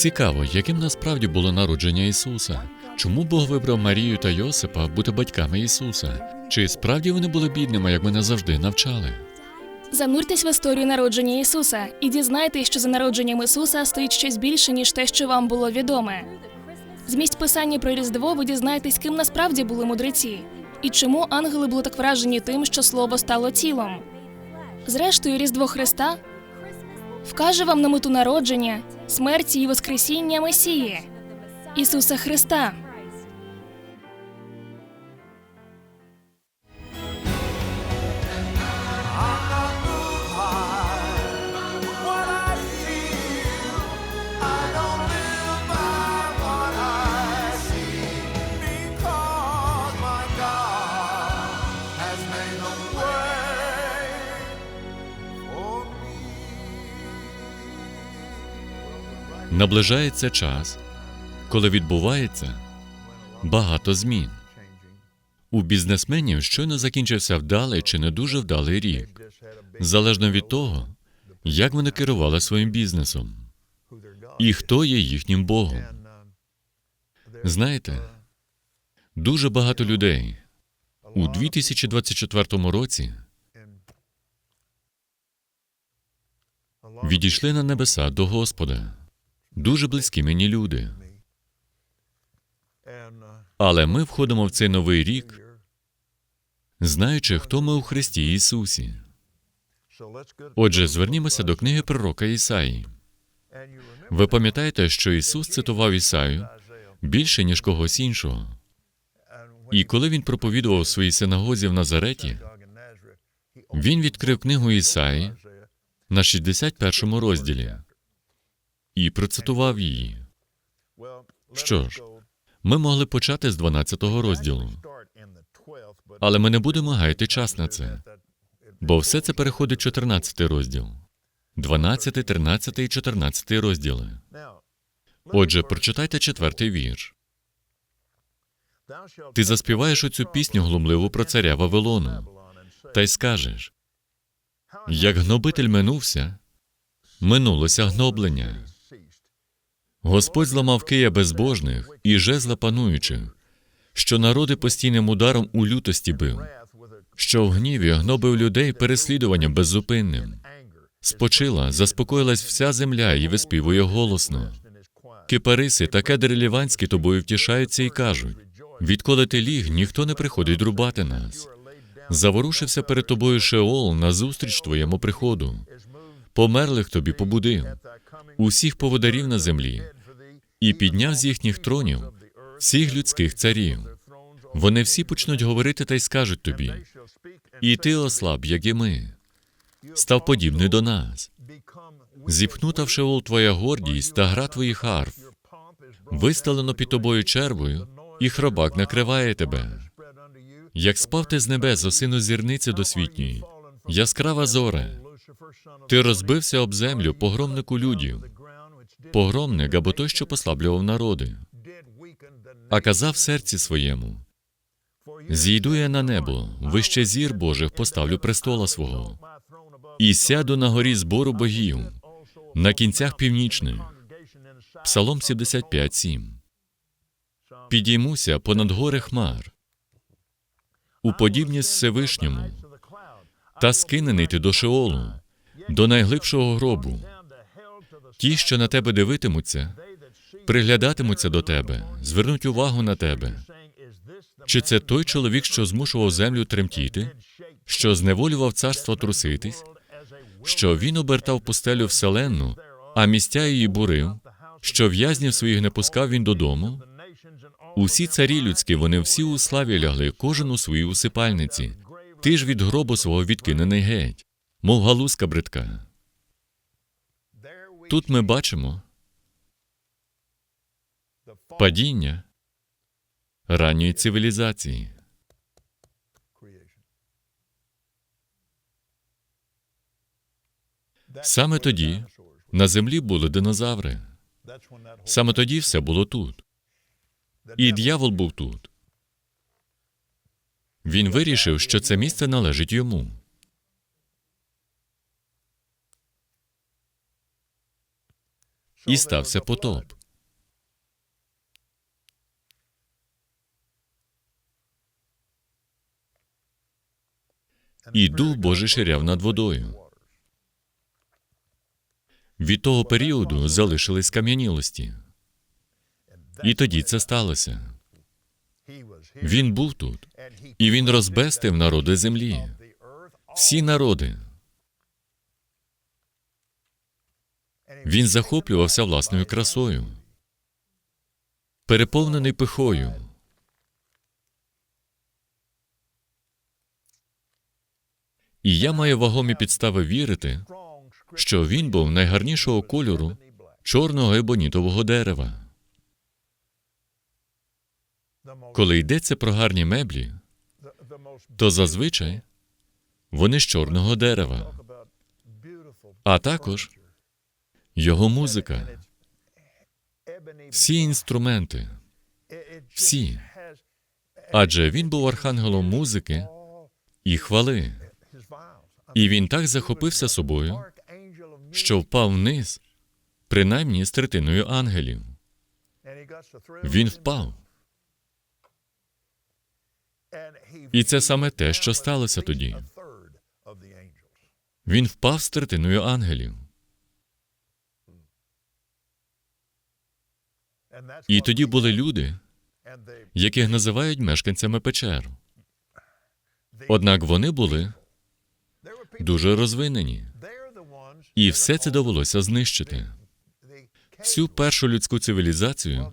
Цікаво, яким насправді було народження Ісуса. Чому Бог вибрав Марію та Йосипа бути батьками Ісуса? Чи справді вони були бідними, як мене завжди навчали? Зануртесь в історію народження Ісуса і дізнайтесь, що за народженням Ісуса стоїть щось більше, ніж те, що вам було відоме. З місць писання про Різдво ви дізнаєтесь, ким насправді були мудреці, і чому ангели були так вражені тим, що слово стало тілом. Зрештою, Різдво Христа вкаже вам на мету народження, смерті і Воскресіння Месії Ісуса Христа. Наближається час, коли відбувається багато змін. У бізнесменів щойно закінчився вдалий чи не дуже вдалий рік, залежно від того, як вони керували своїм бізнесом і хто є їхнім Богом. Знаєте, дуже багато людей у 2024 році відійшли на небеса до Господа. Дуже близькі мені люди. Але ми входимо в цей новий рік, знаючи, хто ми у Христі Ісусі. Отже, звернімося до книги пророка Ісаї. Ви пам'ятаєте, що Ісус цитував Ісаю більше, ніж когось іншого. І коли він проповідував у своїй синагозі в Назареті, він відкрив книгу Ісаї на 61 розділі і процитував її. Що ж, ми могли почати з 12 розділу, але ми не будемо гаяти час на це, бо все це переходить 14 розділ, 12, 13 і 14 розділи. Отже, прочитайте четвертий вірш. Ти заспіваєш оцю пісню глумливу про царя Вавилону, та й скажеш: як гнобитель минувся, минулося гноблення. Господь зламав Кия безбожних і жезла пануючих, що народи постійним ударом у лютості бив, що в гніві гнобив людей переслідуванням беззупинним. Спочила, заспокоїлась вся земля і виспівує голосно. Кипариси та кедри ліванські тобою втішаються і кажуть: відколи ти ліг, ніхто не приходить рубати нас. Заворушився перед тобою Шеол назустріч твоєму приходу. Померлих тобі побудив, усіх поводарів на землі, і підняв з їхніх тронів всіх людських царів. Вони всі почнуть говорити та й скажуть тобі: і ти ослаб, як і ми, став подібний до нас. Зіпхнута в Шеол твоя гордість та гра твоїх арф. Вистелено під тобою червою, і хробак накриває тебе. Як спав ти з небес, о сину зірниці досвітньої, яскрава зоре, ти розбився об землю, погромнику людів, погромник або той, що послаблював народи, а казав серці своєму: зійду я на небо, вище зір Божих поставлю престола свого, і сяду на горі збору богів, на кінцях північних. Псалом 75, 7. Підіймуся понад гори хмар, у подібність Всевишньому, та скинений ти до Шеолу, до найглибшого гробу. Ті, що на тебе дивитимуться, приглядатимуться до тебе, звернуть увагу на тебе. Чи це той чоловік, що змушував землю тремтіти, що зневолював царство труситись, що він обертав пустелю вселенну, а місця її бурив, що в'язнів своїх не пускав він додому? Усі царі людські, вони всі у славі лягли, кожен у своїй усипальниці. Ти ж від гробу свого відкинений геть, мов галузка бридка. Тут ми бачимо падіння ранньої цивілізації. Саме тоді на землі були динозаври. Саме тоді все було тут. І дьявол був тут. Він вирішив, що це місце належить йому. І стався потоп. І Дух Божий ширяв над водою. Від того періоду залишились кам'янілості. І тоді це сталося. Він був тут, і він розбестив народи землі, всі народи. Він захоплювався власною красою, переповнений пихою. І я маю вагомі підстави вірити, що він був найгарнішого кольору чорного ебонітового дерева. Коли йдеться про гарні меблі, то зазвичай вони з чорного дерева, а також його музика, всі інструменти, всі. Адже він був архангелом музики і хвали. І він так захопився собою, що впав вниз, принаймні з третиною ангелів. Він впав. І це саме те, що сталося тоді. Він впав з третиною ангелів. І тоді були люди, яких називають мешканцями печер. Однак вони були дуже розвинені, і все це довелося знищити. Всю першу людську цивілізацію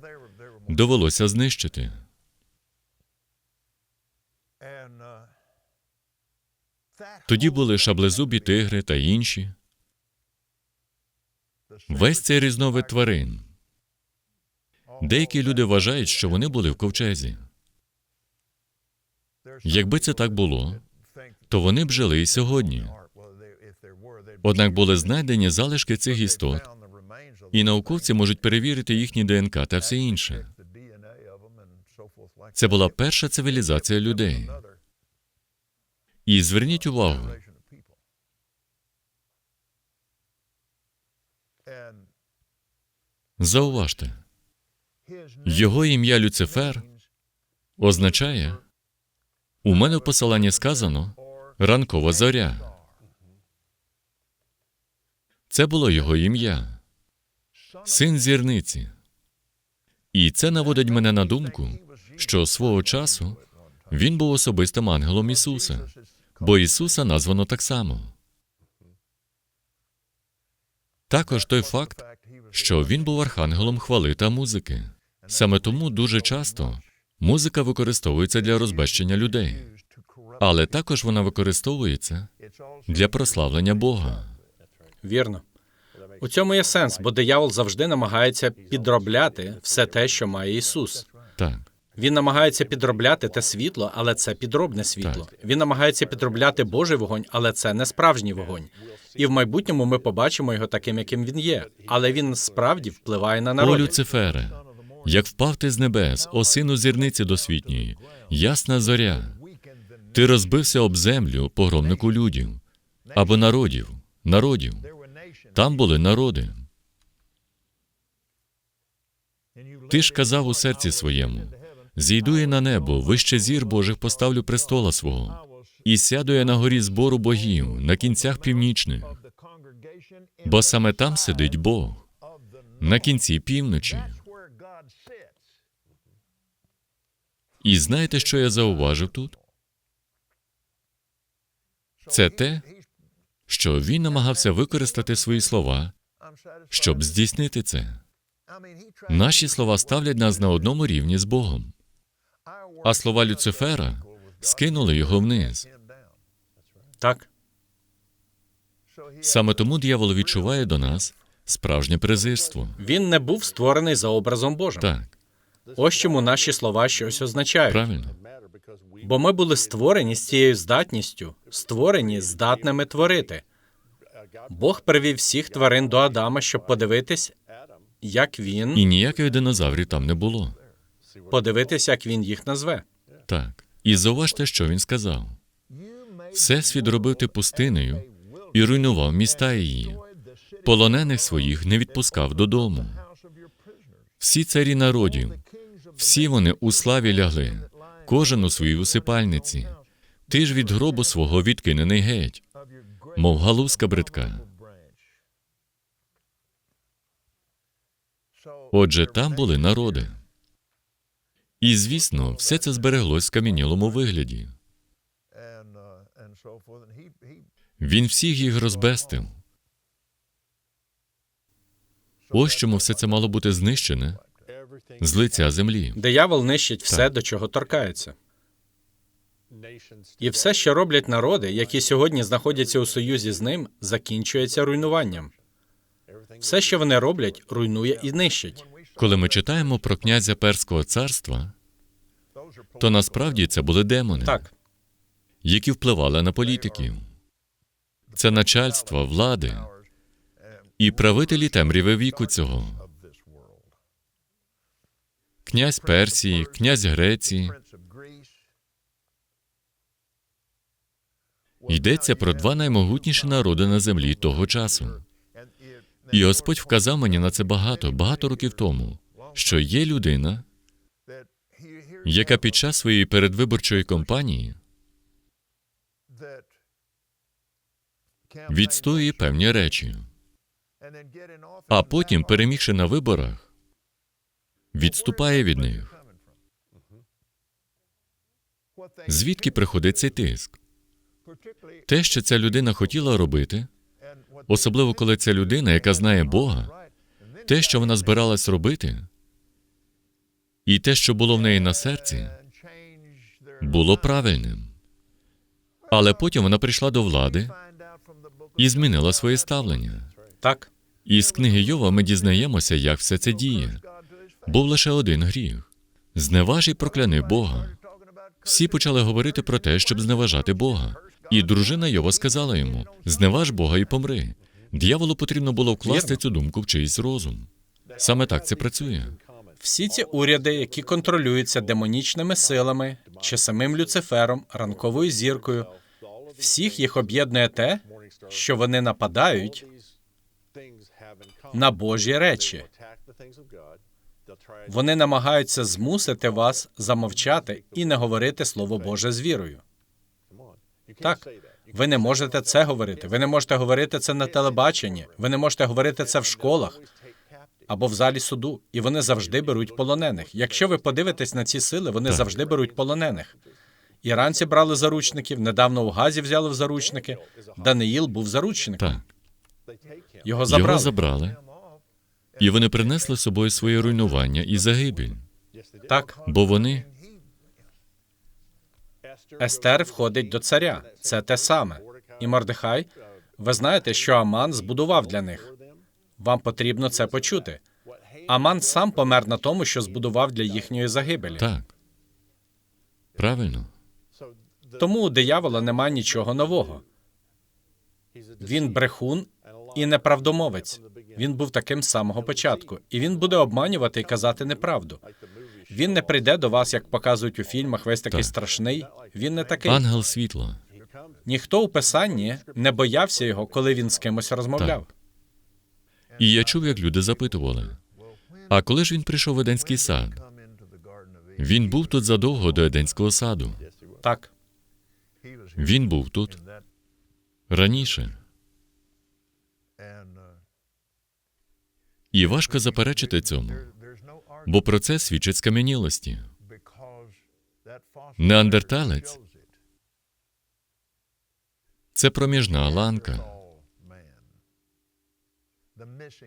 довелося знищити. Тоді були шаблезубі тигри та інші. Весь цей різновид тварин. Деякі люди вважають, що вони були в ковчезі. Якби це так було, то вони б жили і сьогодні. Однак були знайдені залишки цих істот, і науковці можуть перевірити їхні ДНК та все інше. Це була перша цивілізація людей. І зверніть увагу, зауважте, його ім'я Люцифер означає у мене в посиланні сказано ранкова зоря. Це було його ім'я, син зірниці. І це наводить мене на думку, що свого часу він був особистим ангелом Ісуса, бо Ісуса названо так само. Також той факт, що він був архангелом хвали та музики. Саме тому дуже часто музика використовується для розбещення людей, але також вона використовується для прославлення Бога. Вірно. У цьому є сенс, бо диявол завжди намагається підробляти все те, що має Ісус. Так, Він намагається підробляти те світло, але це підробне світло. Він намагається підробляти Божий вогонь, але це не справжній вогонь. І в майбутньому ми побачимо його таким, яким він є. Але він справді впливає на о народ. Люцифере, як впав ти з небес, о сину зірниці досвітньої, ясна зоря, ти розбився об землю, погромнику людів, або народів, народів. Там були народи. Ти ж казав у серці своєму: зійду я на небо, вище зір Божих поставлю престола свого, і сяду я на горі збору богів, на кінцях північних, бо саме там сидить Бог, на кінці півночі. І знаєте, що я зауважив тут? Це те, що він намагався використати свої слова, щоб здійснити це. Наші слова ставлять нас на одному рівні з Богом, а слова Люцифера скинули його вниз. Так, Саме тому диявол відчуває до нас справжнє презирство. він не був створений за образом Божим. Так, Ось чому наші слова щось означають. правильно. Бо ми були створені з цією здатністю, створені здатними творити. Бог привів всіх тварин до Адама, щоб подивитись, як він І ніяких динозаврів там не було. подивитись, як він їх назве. Так. І зауважте, що він сказав. Всесвіт робив ти пустинею і руйнував міста її. Полонених своїх не відпускав додому. Всі царі народів, всі вони у славі лягли, кожен у своїй усипальниці. Ти ж від гробу свого відкинений геть, мов галузка бридка. Отже, там були народи. І, звісно, все це збереглось в кам'янілому вигляді. Він всіх їх розбестив. Ось чому все це мало бути знищене з лиця землі. Диявол нищить все, Так. до чого торкається. І все, що роблять народи, які сьогодні знаходяться у союзі з ним, закінчується руйнуванням. Все, що вони роблять, руйнує і нищить. Коли ми читаємо про князя Перського царства, то насправді це були демони, Так, які впливали на політиків. Це начальство, влади і правителі темряви віку цього. Князь Персії, князь Греції. Йдеться про два наймогутніші народи на землі того часу. І Господь вказав мені на це багато, багато років тому, що є людина, яка під час своєї передвиборчої кампанії відстоює певні речі, а потім, перемігши на виборах, відступає від них. Звідки приходить цей тиск? Те, що ця людина хотіла робити, особливо коли ця людина, яка знає Бога, те, що вона збиралась робити, і те, що було в неї на серці, було правильним. Але потім вона прийшла до влади і змінила своє ставлення. так. І з книги Йова ми дізнаємося, як все це діє. Був лише один гріх зневаж і прокляни Бога. Всі почали говорити про те, щоб зневажати Бога. І дружина Йова сказала йому: зневаж Бога і помри. Д'яволу потрібно було вкласти цю думку в чийсь розум. Саме так це працює. Всі ці уряди, які контролюються демонічними силами чи самим Люцифером, ранковою зіркою, всіх їх об'єднує те, що вони нападають на Божі речі. Вони намагаються змусити вас замовчати і не говорити Слово Боже з вірою. Так, ви не можете це говорити. Ви не можете говорити це на телебаченні. Ви не можете говорити це в школах або в залі суду. І вони завжди беруть полонених. Якщо ви подивитесь на ці сили, вони Так. завжди беруть полонених. Іранці брали заручників, недавно у Газі взяли в заручники. Даниїл був заручником. Так, Його забрали. його забрали, і вони принесли з собою своє руйнування і загибель, Так, бо вони Естер входить до царя. Це те саме. І Мордехай, ви знаєте, що Аман збудував для них. Вам потрібно це почути. Аман сам помер на тому, що збудував для їхньої загибелі. так. Правильно. Тому у диявола немає нічого нового. Він брехун і неправдомовець. Він був таким з самого початку, і він буде обманювати і казати неправду. Він не прийде до вас, як показують у фільмах, весь такий Так. страшний. Він не такий. Ангел світла. Ніхто у писанні не боявся його, коли він з кимось розмовляв. І я чув, як люди запитували: а коли ж він прийшов в Еденський сад? Він був тут задовго до Еденського саду. Так, Він був тут раніше. І важко заперечити цьому, бо про це свідчить скам'янілості. Неандерталець це проміжна ланка,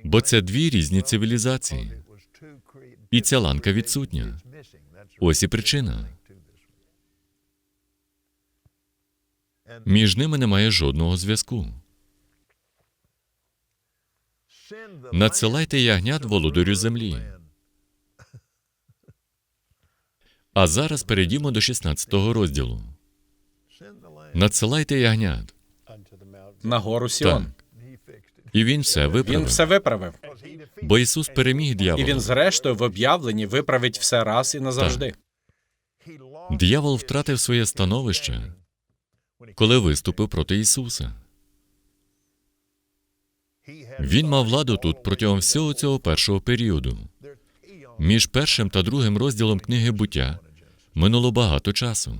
бо це дві різні цивілізації, і ця ланка відсутня. Ось і причина. Між ними немає жодного зв'язку. Надсилайте ягнят володарю землі. А зараз перейдімо до 16 розділу. Надсилайте ягнят. на гору Сіон. Так. І він все Він виправив. все виправив. Бо Ісус переміг І він, зрештою, в об'явленні виправить все раз і назавжди. Д'явол втратив своє становище, коли виступив проти Ісуса. Він мав владу тут протягом всього цього першого періоду. Між першим та другим розділом книги буття минуло багато часу,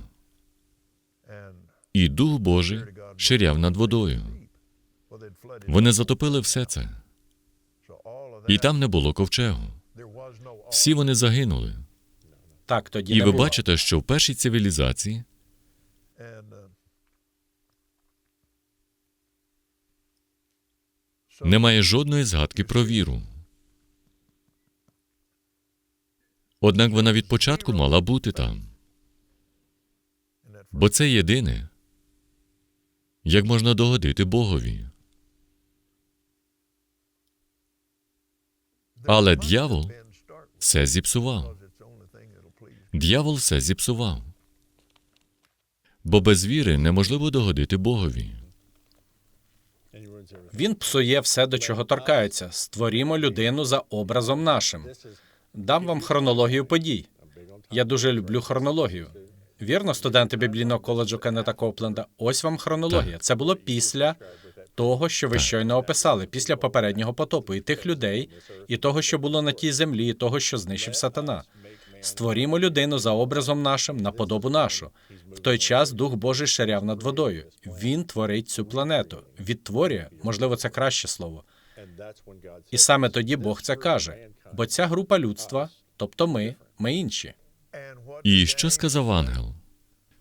і Дух Божий ширяв над водою. Вони затопили все це, і там не було ковчегу. Всі вони загинули. Так, тоді І ви бачите, що в першій цивілізації немає жодної згадки про віру. Однак вона від початку мала бути там. Бо це єдине, як можна догодити Богові. Але дьявол все зіпсував. Дьявол все зіпсував. Бо без віри неможливо догодити Богові. Він псує все, до чого торкається. Створімо людину за образом нашим. Дам вам хронологію подій. Я дуже люблю хронологію. Вірно, студенти біблійного коледжу Кеннета Копленда. Ось вам хронологія. Це було після того, що ви щойно описали, після попереднього потопу, і тих людей, і того, що було на тій землі, і того, що знищив сатана. Створімо людину за образом нашим, на подобу нашу. В той час Дух Божий ширяв над водою. Він творить цю планету. Відтворює, можливо, це краще слово. І саме тоді Бог це каже. Бо ця група людства, тобто ми, ми інші. І що сказав ангел?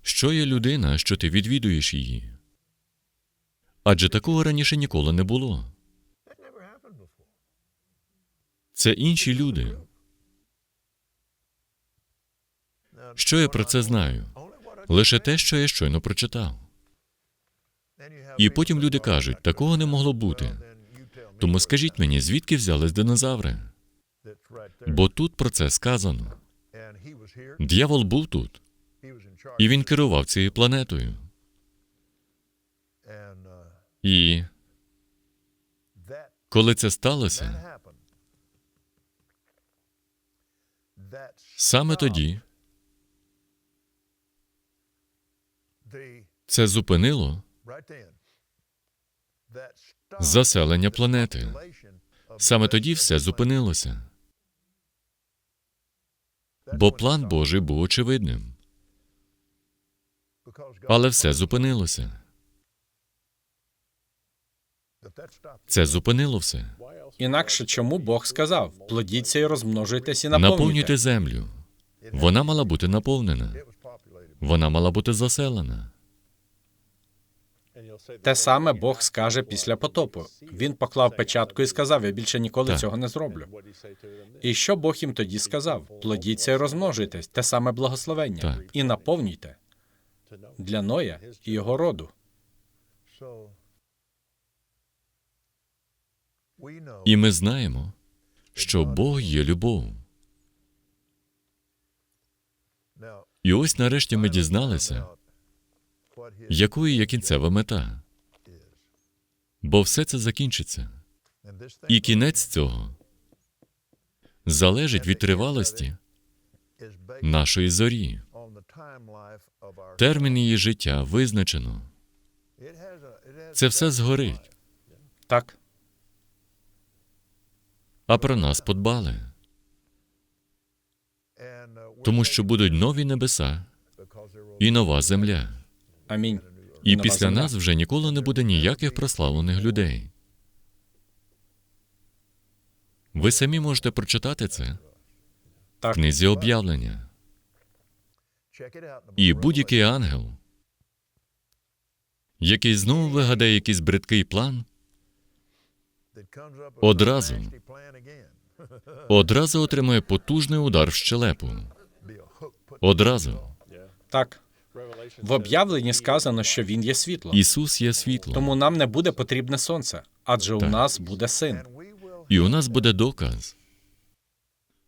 Що є людина, що ти відвідуєш її? Адже такого раніше ніколи не було. Це інші люди. Що я про це знаю? Лише те, що я щойно прочитав. І потім люди кажуть, такого не могло бути. Тому скажіть мені, звідки взялись динозаври? Бо тут про це сказано. Д'явол був тут, і він керував цією планетою. І коли це сталося, саме тоді це зупинило заселення планети. Саме тоді все зупинилося. Бо план Божий був очевидним, але все зупинилося. Це зупинило все. Інакше чому Бог сказав: плодіться і розмножуйтесь і наповнюйте. Наповнюйте землю. Вона мала бути наповнена. Вона мала бути заселена. Те саме Бог скаже після потопу. Він поклав печатку і сказав: Я більше ніколи Так. цього не зроблю. І що Бог їм тоді сказав? Плодіться і розмножуйтесь, те саме благословення, Так. і наповнюйте для Ноя і його роду. І ми знаємо, що Бог є любов. І ось нарешті ми дізналися, якою є кінцева мета. Бо все це закінчиться. І кінець цього залежить від тривалості нашої зорі. Термін її життя визначено. Це все згорить, Так, а про нас подбали, тому що будуть нові небеса і нова земля. Амінь. І після нас вже ніколи не буде ніяких прославлених людей. Ви самі можете прочитати це в книзі об'явлення. І будь-який ангел, який знову вигадає якийсь бридкий план, одразу, одразу отримає потужний удар в щелепу. Одразу. так. В об'явленні сказано, що він є світло. Ісус є світло. Тому нам не буде потрібне сонце, адже у нас буде син. І у нас буде доказ,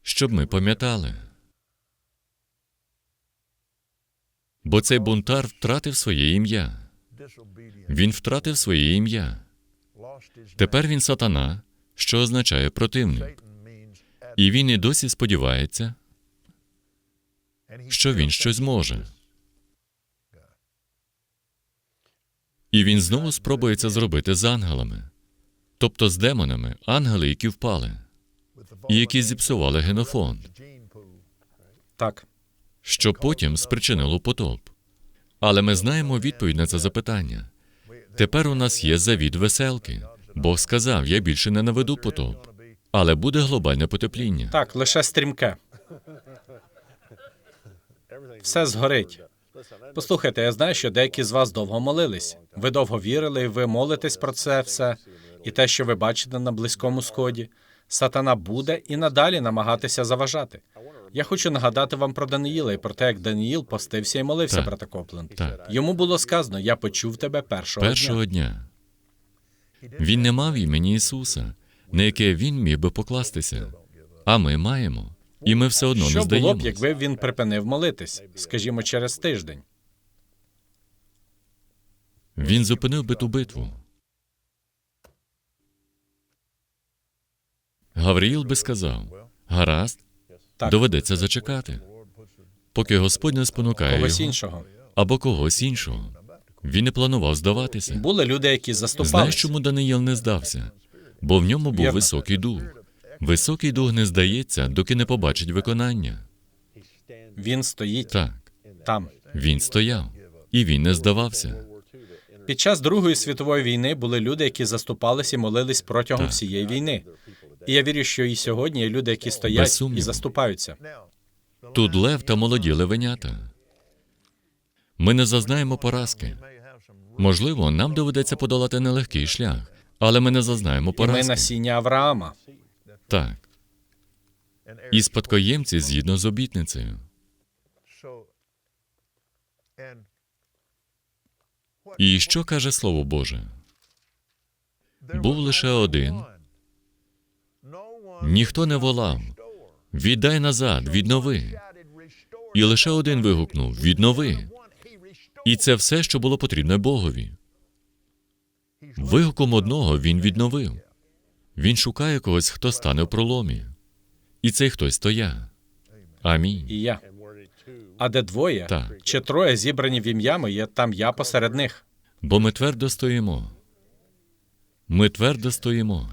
щоб ми пам'ятали. Бо цей бунтар втратив своє ім'я. Він втратив своє ім'я. Тепер він сатана, що означає противник. І він і досі сподівається, що він щось зможе. І він знову спробує це зробити з ангелами. тобто з демонами, ангели, які впали, і які зіпсували генофонд, Так. що потім спричинило потоп. Але ми знаємо відповідь на це запитання. Тепер у нас є завід веселки. Бог сказав: я більше не наведу потоп, але буде глобальне потепління. Так, лише стрімке. Все згорить. Послухайте, я знаю, що деякі з вас довго молились. Ви довго вірили, ви молитесь про це все, і те, що ви бачите на Близькому Сході. Сатана буде і надалі намагатися заважати. Я хочу нагадати вам про Даниїла і про те, як Даниїл постився і молився, Так. брате Копленд. Так. Йому було сказано: Я почув тебе першого, Першого дня. дня. Він не мав імені Ісуса, на яке він міг би покластися. А ми маємо. І ми все одно не Що було б, здаємось. якби він припинив молитись, скажімо, через тиждень? Він зупинив би ту битву. Гавриїл би сказав: гаразд, Так. доведеться зачекати, поки Господь не спонукає Когось його, іншого. або когось іншого. Він не планував здаватися. Були люди, які заступали. Знаєш, чому Даниїл не здався? Бо в ньому був Вірно. високий дух. Високий дух не здається, доки не побачить виконання. Він стоїть Так, там. він стояв, і він не здавався. Під час Другої світової війни були люди, які заступались і молились протягом Так. всієї війни. І я вірю, що і сьогодні є люди, які стоять і заступаються. Тут лев та молоді левенята. Ми не зазнаємо поразки. Можливо, нам доведеться подолати нелегкий шлях, але ми не зазнаємо І ми насіння Авраама. Так, і спадкоємці згідно з обітницею. І що каже Слово Боже? Був лише один. Ніхто не волав. Віддай назад, віднови. І лише один вигукнув: віднови. І це все, що було потрібне Богові. Вигуком одного він відновив. Він шукає когось, хто стане в проломі. І цей хтось то я. Амінь. І я. А де двоє Так. чи троє зібрані в ім'я моє, там я посеред них. Бо ми твердо стоїмо. Ми твердо стоїмо.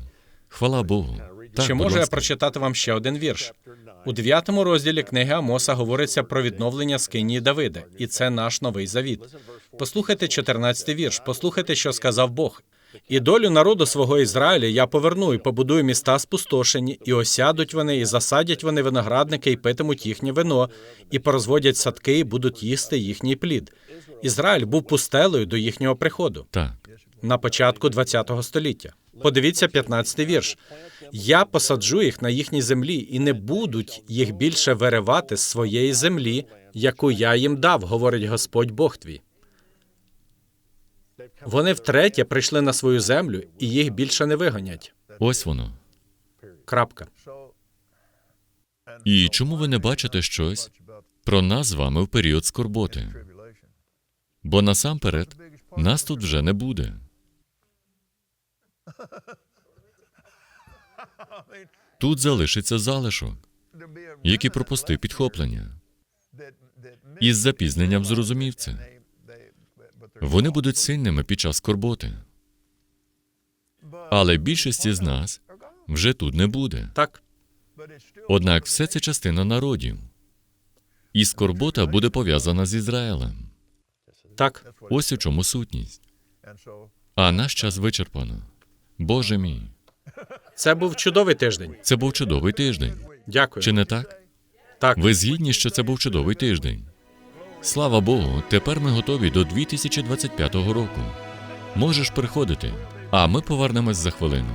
Хвала Богу. Так, чи будь можу я ласка. прочитати вам ще один вірш? У дев'ятому розділі книги Амоса говориться про відновлення скинії Давида, і це наш новий завіт. Послухайте 14 вірш, послухайте, що сказав Бог. І долю народу свого Ізраїля я поверну і побудую міста спустошені, і осядуть вони, і засадять вони виноградники, і питимуть їхнє вино, і порозводять садки, і будуть їсти їхній плід. Ізраїль був пустелею до їхнього приходу Так, на початку ХХ століття. Подивіться 15 вірш. Я посаджу їх на їхній землі, і не будуть їх більше виривати з своєї землі, яку я їм дав, говорить Господь Бог твій. Вони втретє прийшли на свою землю, і їх більше не виганять. ось воно. Крапка. І чому ви не бачите щось про нас з вами в період скорботи? Бо насамперед нас тут вже не буде. Тут залишиться залишок, який пропустив підхоплення. І з запізненням зрозумів це. Вони будуть сильними під час скорботи. Але більшості з нас вже тут не буде. Так, Однак все це частина народів. І скорбота буде пов'язана з Ізраїлем. так. Ось у чому сутність. А наш час вичерпано. Боже мій, Це був чудовий тиждень. це був чудовий тиждень. Дякую. Чи не так? Так. Ви згідні, що це був чудовий тиждень? Слава Богу, тепер ми готові до 2025 року. Можеш приходити, а ми повернемось за хвилину.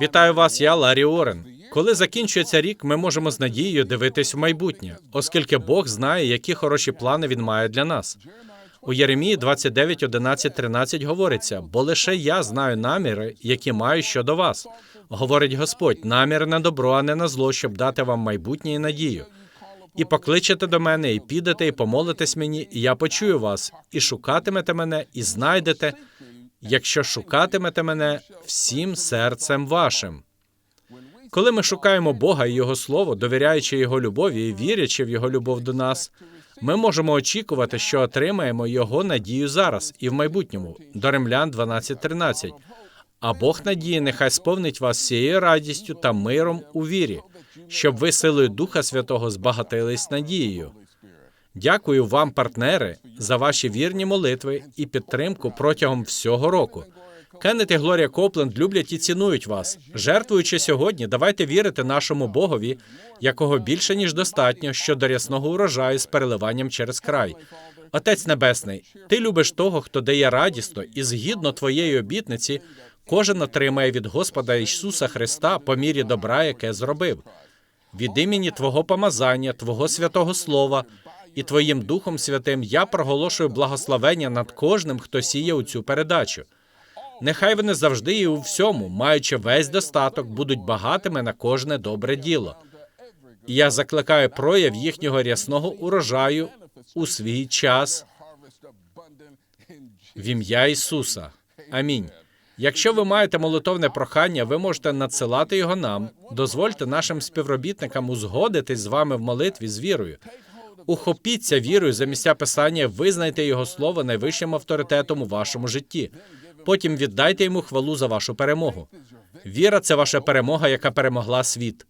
Вітаю вас, я Ларі Орен. Коли закінчується рік, ми можемо з надією дивитись в майбутнє, оскільки Бог знає, які хороші плани він має для нас. У Єремії 29, 11, 13 говориться: бо лише я знаю наміри, які маю щодо вас. Говорить Господь, наміри на добро, а не на зло, щоб дати вам майбутнє і надію. І покличете до мене, і підете, і помолитесь мені, і я почую вас, і шукатимете мене, і знайдете, якщо шукатимете мене всім серцем вашим. Коли ми шукаємо Бога і Його Слово, довіряючи Його любові і вірячи в Його любов до нас, ми можемо очікувати, що отримаємо Його надію зараз і в майбутньому. До Римлян 12.13. А Бог надії нехай сповнить вас всією радістю та миром у вірі, щоб ви силою Духа Святого збагатились надією. Дякую вам, партнери, за ваші вірні молитви і підтримку протягом всього року. Кеннет і Глорія Копленд люблять і цінують вас. Жертвуючи сьогодні, давайте вірити нашому Богові, якого більше ніж достатньо щодо рясного урожаю з переливанням через край. Отець Небесний, ти любиш того, хто дає радісно, і згідно твоєї обітниці, кожен отримає від Господа Ісуса Христа по мірі добра, яке зробив. Від імені Твого помазання, Твого святого Слова і Твоїм Духом Святим я проголошую благословення над кожним, хто сіє у цю передачу. Нехай вони завжди і у всьому, маючи весь достаток, будуть багатими на кожне добре діло. І я закликаю прояв їхнього рясного урожаю у свій час в ім'я Ісуса. Амінь. Якщо ви маєте молитовне прохання, ви можете надсилати його нам. Дозвольте нашим співробітникам узгодитись з вами в молитві з вірою. Ухопіться вірою за місця писання, визнайте його слово найвищим авторитетом у вашому житті. Потім віддайте йому хвалу за вашу перемогу. Віра це ваша перемога, яка перемогла світ.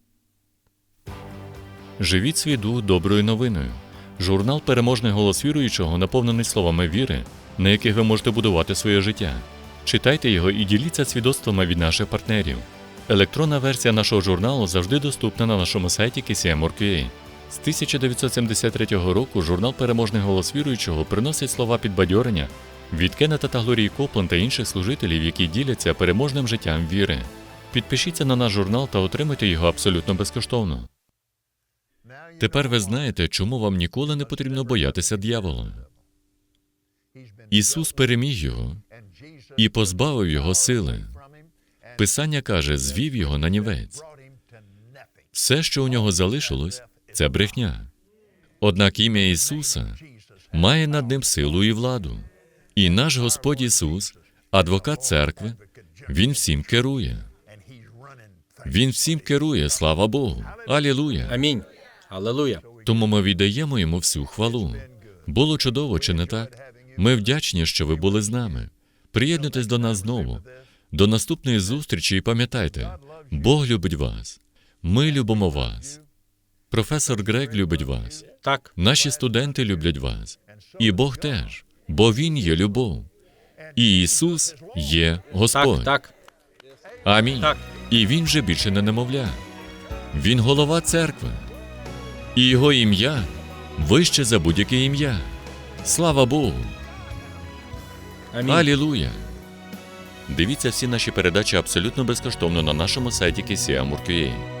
Живіть свій доброю новиною. Журнал Переможний голос віруючого наповнений словами віри, на яких ви можете будувати своє життя. Читайте його і діліться свідоцтвами від наших партнерів. Електронна версія нашого журналу завжди доступна на нашому сайті KCM.org.ua. З 1973 року журнал Переможний голос віруючого приносить слова підбадьорення від Кеннета та Глорії Копланд та інших служителів, які діляться переможним життям віри. Підпишіться на наш журнал та отримайте його абсолютно безкоштовно. Тепер ви знаєте, чому вам ніколи не потрібно боятися дьявола. Ісус переміг його і позбавив його сили. Писання каже, звів його на нівець. Все, що у нього залишилось, це брехня. Однак ім'я Ісуса має над ним силу і владу. І наш Господь Ісус, адвокат церкви, Він всім керує. Він всім керує, слава Богу. Алілуя. Амінь. Алелуя. Тому ми віддаємо йому всю хвалу. Було чудово, чи не так? Ми вдячні, що ви були з нами. Приєднуйтесь до нас знову. До наступної зустрічі і пам'ятайте, Бог любить вас. Ми любимо вас. Професор Грег любить вас. Так, Наші студенти люблять вас. І Бог теж, бо Він є любов. І Ісус є Господь. так, так, Амінь. так. І він вже більше не немовля. Він голова церкви. І його ім'я вище за будь-яке ім'я. Слава Богу! Амінь. Алілуя! Дивіться всі наші передачі абсолютно безкоштовно на нашому сайті KCM.org.ua.